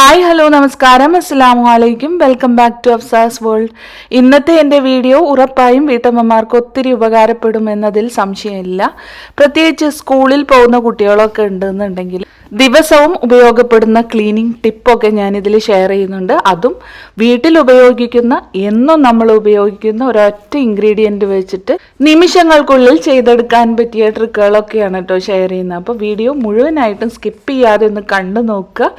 Hi hello നമസ്കാരം. അസ്സലാമു അലൈക്കും. Welcome back to Afsas world ഇന്നത്തെ എന്റെ വീഡിയോ ഉറപ്പായും വീട്ടമ്മമാർക്ക് ഒത്തിരി ഉപകാരപ്പെടും എന്നതിൽ സംശയമില്ല. പ്രത്യേകിച്ച് സ്കൂളിൽ പോകുന്ന കുട്ടികളൊക്കെ ഉണ്ടെന്നുണ്ടെങ്കിൽ ദിവസവും ഉപയോഗപ്പെടുന്ന ക്ലീനിങ് ടിപ്പൊക്കെ ഞാനിതിൽ ഷെയർ ചെയ്യുന്നുണ്ട്. അതും വീട്ടിൽ ഉപയോഗിക്കുന്ന എന്നും നമ്മൾ ഉപയോഗിക്കുന്ന ഒരൊറ്റ ഇൻഗ്രീഡിയന്റ് വെച്ചിട്ട് നിമിഷങ്ങൾക്കുള്ളിൽ ചെയ്തെടുക്കാൻ പറ്റിയ ട്രിക്കുകളൊക്കെയാണ് കേട്ടോ ഷെയർ ചെയ്യുന്നത്. അപ്പോൾ വീഡിയോ മുഴുവനായിട്ടും സ്കിപ്പ് ചെയ്യാതെ ഒന്ന് കണ്ടു നോക്കുക.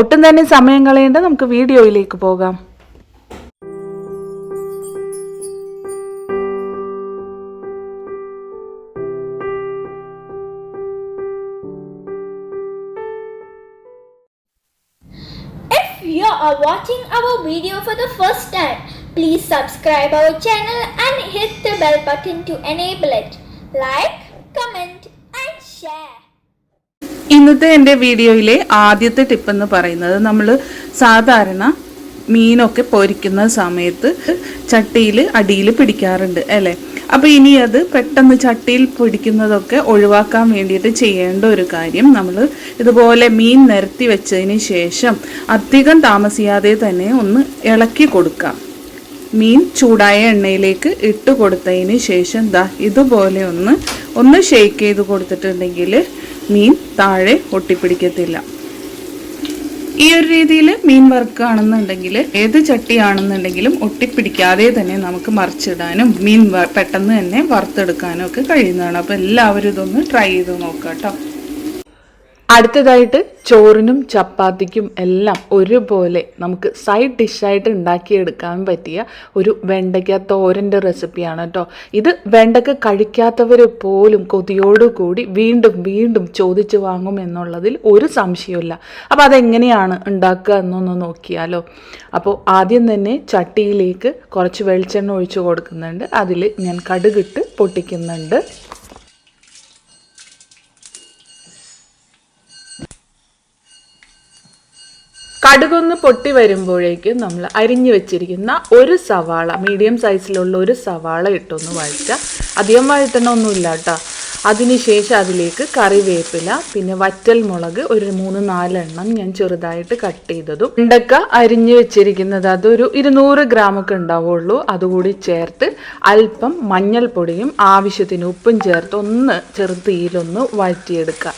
ഒട്ടും തന്നെ സമയം കളയേണ്ട നമുക്ക് വീഡിയോയിലേക്ക് പോകാം. You are watching our video for the first time, please subscribe our channel and hit the bell button to enable it. Like, comment and share. ഇന്നത്തെ എന്റെ വീഡിയോയിലെ ആദ്യത്തെ ടിപ്പ് എന്ന് പറയുന്നത് നമ്മൾ സാധാരണ മീനൊക്കെ പൊരിക്കുന്ന സമയത്ത് ചട്ടിയിൽ അടിയിൽ പിടിക്കാറുണ്ട് അല്ലേ? അപ്പോൾ ഇനി അത് പെട്ടെന്ന് ചട്ടിയിൽ പിടിക്കുന്നതൊക്കെ ഒഴിവാക്കാൻ വേണ്ടിയിട്ട് ചെയ്യേണ്ട ഒരു കാര്യം നമ്മൾ ഇതുപോലെ മീൻ നിരത്തി വെച്ചതിന് ശേഷം അധികം താമസിയാതെ തന്നെ ഒന്ന് ഇളക്കി കൊടുക്കാം. മീൻ ചൂടായ എണ്ണയിലേക്ക് ഇട്ട് കൊടുത്തതിന് ശേഷം ദാ ഇതുപോലെ ഒന്ന് ഒന്ന് ഷെയ്ക്ക് ചെയ്ത് കൊടുത്തിട്ടുണ്ടെങ്കിൽ മീൻ താഴെ ഒട്ടിപ്പിടിക്കത്തില്ല. ഈ ഒരു രീതിയിൽ മീൻ വറുക്കുകയാണെന്നുണ്ടെങ്കിൽ ഏത് ചട്ടിയാണെന്നുണ്ടെങ്കിലും ഒട്ടിപ്പിടിക്കാതെ തന്നെ നമുക്ക് മറിച്ചിടാനും മീൻ പെട്ടെന്ന് തന്നെ വറുത്തെടുക്കാനും ഒക്കെ കഴിയുന്നതാണ്. അപ്പോൾ എല്ലാവരും ഇതൊന്ന് ട്രൈ ചെയ്ത് നോക്കാം കേട്ടോ അടുത്തതായിട്ട് ചോറിനും ചപ്പാത്തിക്കും എല്ലാം ഒരുപോലെ നമുക്ക് സൈഡ് ഡിഷായിട്ട് ഉണ്ടാക്കിയെടുക്കാൻ പറ്റിയ ഒരു വെണ്ടയ്ക്ക തോരന്റെ റെസിപ്പിയാണ് കേട്ടോ ഇത് വെണ്ടയ്ക്ക കഴിക്കാത്തവർ പോലും കൊതിയോടുകൂടി വീണ്ടും വീണ്ടും ചോദിച്ചു വാങ്ങും എന്നുള്ളതിൽ ഒരു സംശയമില്ല അപ്പോൾ അതെങ്ങനെയാണ് ഉണ്ടാക്കുക എന്നൊന്ന് നോക്കിയാലോ. അപ്പോൾ ആദ്യം തന്നെ ചട്ടിയിലേക്ക് കുറച്ച് വെളിച്ചെണ്ണ ഒഴിച്ചു കൊടുക്കുന്നുണ്ട്. അതിൽ ഞാൻ കടുകിട്ട് പൊട്ടിക്കുന്നുണ്ട്. കടുകൊന്ന് പൊട്ടി വരുമ്പോഴേക്കും നമ്മൾ അരിഞ്ഞു വെച്ചിരിക്കുന്ന ഒരു സവാള മീഡിയം സൈസിലുള്ള ഒരു സവാള ഇട്ടൊന്ന് വഴറ്റുക. അധികം വഴറ്റണമൊന്നുമില്ല കേട്ടോ. അതിനുശേഷം അതിലേക്ക് കറിവേപ്പില പിന്നെ വറ്റൽ മുളക് ഒരു മൂന്ന് നാലെണ്ണം ഞാൻ ചെറുതായിട്ട് കട്ട് ചെയ്തതും. ഉണ്ടക്ക അരിഞ്ഞു വെച്ചിരിക്കുന്നത് അതൊരു ഇരുന്നൂറ് ഗ്രാമൊക്കെ ഉണ്ടാവുള്ളൂ. അതുകൂടി ചേർത്ത് അല്പം മഞ്ഞൾപ്പൊടിയും ആവശ്യത്തിന് ഉപ്പും ചേർത്ത് ഒന്ന് ചെറുതീയിലൊന്ന് വഴറ്റിയെടുക്കുക.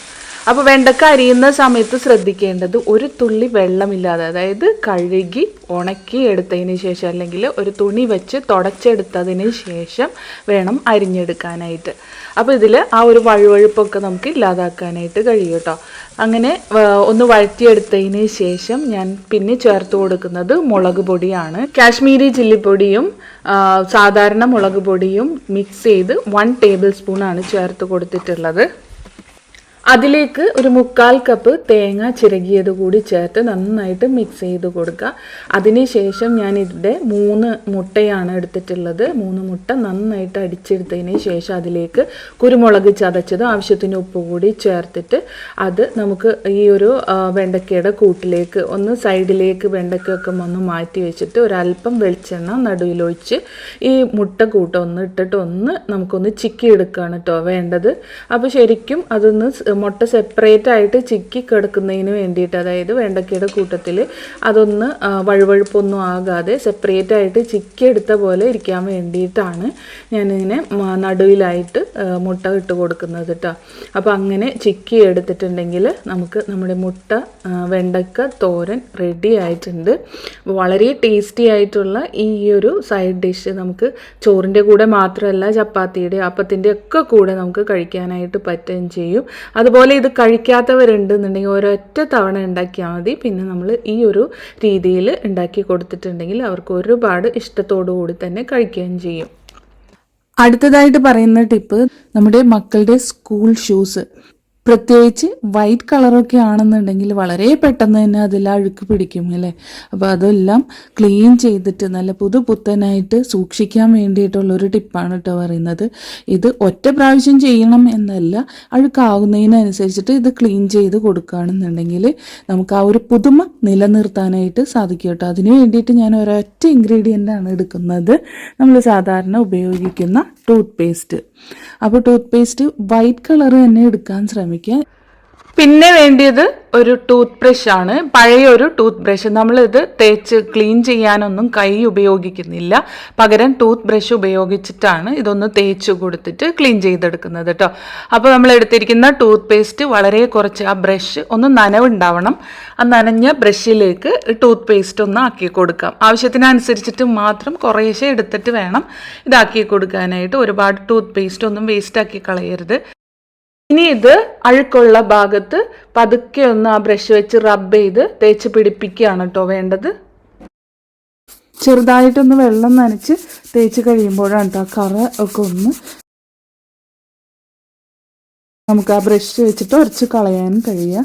അപ്പോൾ വെണ്ടക്ക അരിയുന്ന സമയത്ത് ശ്രദ്ധിക്കേണ്ടത് ഒരു തുള്ളി വെള്ളമില്ലാതെ അതായത് കഴുകി ഉണക്കി എടുത്തതിന് ശേഷം അല്ലെങ്കിൽ ഒരു തുണി വെച്ച് തുടച്ചെടുത്തതിന് ശേഷം വേണം അരിഞ്ഞെടുക്കാനായിട്ട്. അപ്പോൾ ഇതിൽ ആ ഒരു വഴുവഴുപ്പൊക്കെ നമുക്ക് ഇല്ലാതാക്കാനായിട്ട് കഴിയും കേട്ടോ. അങ്ങനെ ഒന്ന് വഴറ്റിയെടുത്തതിന് ശേഷം ഞാൻ പിന്നെ ചേർത്ത് കൊടുക്കുന്നത് മുളക് പൊടിയാണ്. കാശ്മീരി ചില്ലിപ്പൊടിയും സാധാരണ മുളക് പൊടിയും മിക്സ് ചെയ്ത് വൺ ടേബിൾ സ്പൂണാണ് ചേർത്ത് കൊടുത്തിട്ടുള്ളത്. അതിലേക്ക് ഒരു മുക്കാൽ കപ്പ് തേങ്ങ ചിരകിയത് കൂടി ചേർത്ത് നന്നായിട്ട് മിക്സ് ചെയ്ത് കൊടുക്കുക. അതിനുശേഷം ഞാൻ ഇതിന്റെ മൂന്ന് മുട്ടയാണ് എടുത്തിട്ടുള്ളത്. മൂന്ന് മുട്ട നന്നായിട്ട് അടിച്ചെടുത്തതിന് ശേഷം അതിലേക്ക് കുരുമുളക് ചതച്ചത് ആവശ്യത്തിന് ഉപ്പ് കൂടി ചേർത്തിട്ട് അത് നമുക്ക് ഈ ഒരു വെണ്ടക്കയുടെ കൂട്ടിലേക്ക് ഒന്ന് സൈഡിലേക്ക് വെണ്ടക്കയൊക്കെ ഒന്ന് മാറ്റി വെച്ചിട്ട് ഒരല്പം വെളിച്ചെണ്ണ നടുവിലൊഴിച്ച് ഈ മുട്ട കൂട്ടം ഒന്ന് ഇട്ടിട്ട് ഒന്ന് നമുക്കൊന്ന് ചിക്കി എടുക്കുകയാണ് കേട്ടോ വേണ്ടത്. അപ്പോൾ ശരിക്കും അതൊന്ന് മുട്ട സെപ്പറേറ്റ് ആയിട്ട് ചിക്കി കിടക്കുന്നതിന് വേണ്ടിയിട്ട് അതായത് വെണ്ടക്കയുടെ കൂട്ടത്തിൽ അതൊന്ന് വഴുവഴുപ്പൊന്നും ആകാതെ സെപ്പറേറ്റ് ആയിട്ട് ചിക്കി എടുത്ത പോലെ ഇരിക്കാൻ വേണ്ടിയിട്ടാണ് ഞാനിങ്ങനെ നടുവിലായിട്ട് മുട്ട ഇട്ട് കൊടുക്കുന്നത് കേട്ടോ അപ്പോൾ അങ്ങനെ ചിക്കി എടുത്തിട്ടുണ്ടെങ്കിൽ നമുക്ക് നമ്മുടെ മുട്ട വെണ്ടയ്ക്ക തോരൻ റെഡി ആയിട്ടുണ്ട്. വളരെ ടേസ്റ്റി ആയിട്ടുള്ള ഈ ഒരു സൈഡ് ഡിഷ് നമുക്ക് ചോറിന്റെ കൂടെ മാത്രമല്ല ചപ്പാത്തിയുടെ അപ്പത്തിന്റെ ഒക്കെ കൂടെ നമുക്ക് കഴിക്കാനായിട്ട് പറ്റുകയും ചെയ്യും. അതുപോലെ ഇത് കഴിക്കാത്തവരുണ്ടെന്നുണ്ടെങ്കിൽ ഒരൊറ്റ തവണ ഉണ്ടാക്കിയാൽ മതി. പിന്നെ നമ്മൾ ഈ ഒരു രീതിയിൽ ഉണ്ടാക്കി കൊടുത്തിട്ടുണ്ടെങ്കിൽ അവർക്ക് ഒരുപാട് ഇഷ്ടത്തോടു കൂടി തന്നെ കഴിക്കുകയും ചെയ്യും. അടുത്തതായിട്ട് പറയുന്ന ടിപ്പ് നമ്മുടെ മക്കളുടെ സ്കൂൾ ഷൂസ് പ്രത്യേകിച്ച് വൈറ്റ് കളറൊക്കെ ആണെന്നുണ്ടെങ്കിൽ വളരെ പെട്ടെന്ന് തന്നെ അതിൽ അഴുക്ക് പിടിക്കും അല്ലേ? അപ്പോൾ അതെല്ലാം ക്ലീൻ ചെയ്തിട്ട് നല്ല പുതു പുത്തനായിട്ട് സൂക്ഷിക്കാൻ വേണ്ടിയിട്ടുള്ളൊരു ടിപ്പാണ് കേട്ടോ പറയുന്നത്. ഇത് ഒറ്റ പ്രാവശ്യം ചെയ്യണം എന്നല്ല അഴുക്കാവുന്നതിനനുസരിച്ചിട്ട് ഇത് ക്ലീൻ ചെയ്ത് കൊടുക്കുകയാണെന്നുണ്ടെങ്കിൽ നമുക്ക് ആ ഒരു പുതുമ നിലനിർത്താനായിട്ട് സാധിക്കും കേട്ടോ. അതിന് വേണ്ടിയിട്ട് ഞാൻ ഒരൊറ്റ ഇൻഗ്രീഡിയന്റ് ആണ് എടുക്കുന്നത്. നമ്മൾ സാധാരണ ഉപയോഗിക്കുന്ന ടൂത്ത് പേസ്റ്റ് അപ്പോൾ ടൂത്ത് പേസ്റ്റ് വൈറ്റ് കളർ തന്നെ എടുക്കാൻ ശ്രമിക്കുക. പിന്നെ വേണ്ടിയത് ഒരു ടൂത്ത് ബ്രഷ് ആണ്. പഴയ ഒരു ടൂത്ത് ബ്രഷ് നമ്മളിത് തേച്ച് ക്ലീൻ ചെയ്യാനൊന്നും കൈ ഉപയോഗിക്കുന്നില്ല. പകരം ടൂത്ത് ബ്രഷ് ഉപയോഗിച്ചിട്ടാണ് ഇതൊന്ന് തേച്ച് കൊടുത്തിട്ട് ക്ലീൻ ചെയ്തെടുക്കുന്നത് കേട്ടോ. അപ്പോൾ നമ്മൾ എടുത്തിരിക്കുന്ന ടൂത്ത് പേസ്റ്റ് വളരെ കുറച്ച് ആ ബ്രഷ് ഒന്ന് നനവുണ്ടാവണം. ആ നനഞ്ഞ ബ്രഷിലേക്ക് ടൂത്ത് പേസ്റ്റ് ഒന്ന് ആക്കി കൊടുക്കാം. ആവശ്യത്തിനനുസരിച്ചിട്ട് മാത്രം കുറേശ്ശെ എടുത്തിട്ട് വേണം ഇതാക്കി കൊടുക്കാനായിട്ട്. ഒരുപാട് ടൂത്ത് പേസ്റ്റ് ഒന്നും വേസ്റ്റാക്കി കളയരുത്. ഇനി ഇത് അഴുക്കുള്ള ഭാഗത്ത് പതുക്കെ ഒന്ന് ആ ബ്രഷ് വെച്ച് റബ്ബ് ചെയ്ത് തേച്ച് പിടിപ്പിക്കുകയാണ് കേട്ടോ വേണ്ടത്. ചെറുതായിട്ടൊന്ന് വെള്ളം നനച്ച് തേച്ച് കഴിയുമ്പോഴാണ് കേട്ടോ കറ ഒക്കെ ഒന്ന് നമുക്ക് ആ ബ്രഷ് വെച്ചിട്ട് ഉരച്ച് കളയാനും കഴിയുക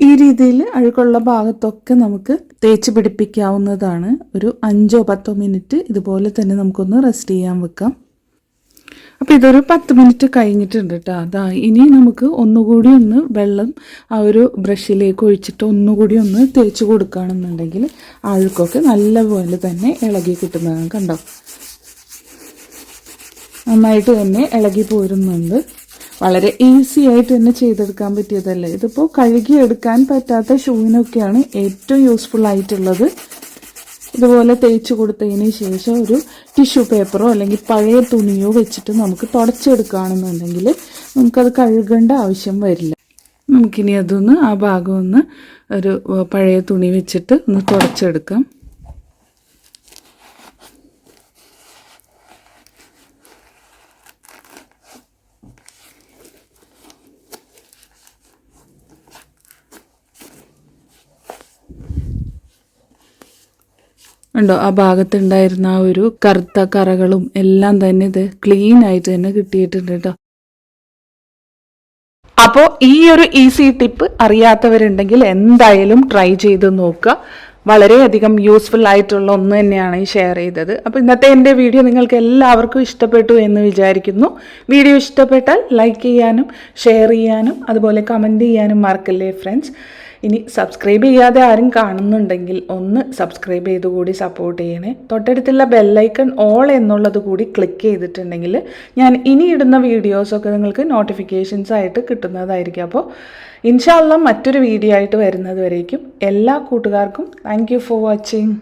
ഈ രീതിയിൽ അഴുക്കുള്ള ഭാഗത്തൊക്കെ നമുക്ക് തേച്ച് പിടിപ്പിക്കാവുന്നതാണ്. ഒരു അഞ്ചോ പത്തോ മിനിറ്റ് ഇതുപോലെ തന്നെ നമുക്കൊന്ന് റെസ്റ്റ് ചെയ്യാൻ വെക്കാം. അപ്പോൾ ഇതൊരു പത്ത് മിനിറ്റ് കഴിഞ്ഞിട്ടുണ്ട് കേട്ടോ അതാ ഇനി നമുക്ക് ഒന്നുകൂടി ഒന്ന് വെള്ളം ആ ഒരു ബ്രഷിലേക്ക് ഒഴിച്ചിട്ട് ഒന്നുകൂടി ഒന്ന് തേച്ച് കൊടുക്കുകയാണെന്നുണ്ടെങ്കിൽ അഴുക്കൊക്കെ നല്ലപോലെ തന്നെ ഇളകി കിട്ടുന്നതാണ് കണ്ടോ? നന്നായിട്ട് തന്നെ ഇളകി പോരുന്നുണ്ട്. വളരെ ഈസി ആയിട്ട് തന്നെ ചെയ്തെടുക്കാൻ പറ്റിയതല്ലേ? ഇതിപ്പോൾ കഴുകിയെടുക്കാൻ പറ്റാത്ത ഷൂവിനൊക്കെയാണ് ഏറ്റവും യൂസ്ഫുൾ ആയിട്ടുള്ളത്. ഇതുപോലെ തേച്ച് കൊടുത്തതിന് ശേഷം ഒരു ടിഷ്യൂ പേപ്പറോ അല്ലെങ്കിൽ പഴയ തുണിയോ വെച്ചിട്ട് നമുക്ക് തുടച്ചെടുക്കുകയാണെന്നുണ്ടെങ്കിൽ നമുക്കത് കഴുകേണ്ട ആവശ്യം വരില്ല. നമുക്കിനി അതൊന്ന് ആ ഭാഗം ഒന്ന് ഒരു പഴയ തുണി വെച്ചിട്ട് ഒന്ന് തുടച്ചെടുക്കാം. ഉണ്ടോ? ആ ഭാഗത്തുണ്ടായിരുന്ന ആ ഒരു കറുത്ത കറകളും എല്ലാം തന്നെ ഇത് ക്ലീൻ ആയിട്ട് തന്നെ കിട്ടിയിട്ടുണ്ട് കേട്ടോ. അപ്പോൾ ഈ ഒരു ഈസി ടിപ്പ് അറിയാത്തവരുണ്ടെങ്കിൽ എന്തായാലും ട്രൈ ചെയ്ത് നോക്കുക. വളരെയധികം യൂസ്ഫുൾ ആയിട്ടുള്ള ഒന്ന് തന്നെയാണ് ഈ ഷെയർ ചെയ്തത്. അപ്പോൾ ഇന്നത്തെ എന്റെ വീഡിയോ നിങ്ങൾക്ക് എല്ലാവർക്കും ഇഷ്ടപ്പെട്ടു എന്ന് വിചാരിക്കുന്നു. വീഡിയോ ഇഷ്ടപ്പെട്ടാൽ ലൈക്ക് ചെയ്യാനും ഷെയർ ചെയ്യാനും അതുപോലെ കമന്റ് ചെയ്യാനും മറക്കല്ലേ ഫ്രണ്ട്സ് ഇനി സബ്സ്ക്രൈബ് ചെയ്യാതെ ആരും കാണുന്നുണ്ടെങ്കിൽ ഒന്ന് സബ്സ്ക്രൈബ് ചെയ്തുകൂടി സപ്പോർട്ട് ചെയ്യണേ. തൊട്ടടുത്തുള്ള ബെല്ലൈക്കൺ ഓൾ എന്നുള്ളത് കൂടി ക്ലിക്ക് ചെയ്തിട്ടുണ്ടെങ്കിൽ ഞാൻ ഇനി ഇടുന്ന വീഡിയോസൊക്കെ നിങ്ങൾക്ക് നോട്ടിഫിക്കേഷൻസ് ആയിട്ട് കിട്ടുന്നതായിരിക്കും. അപ്പോൾ ഇൻഷാല്ല മറ്റൊരു വീഡിയോ ആയിട്ട് വരുന്നത് വരേക്കും. എല്ലാ കൂട്ടുകാർക്കും താങ്ക് ഫോർ വാച്ചിങ്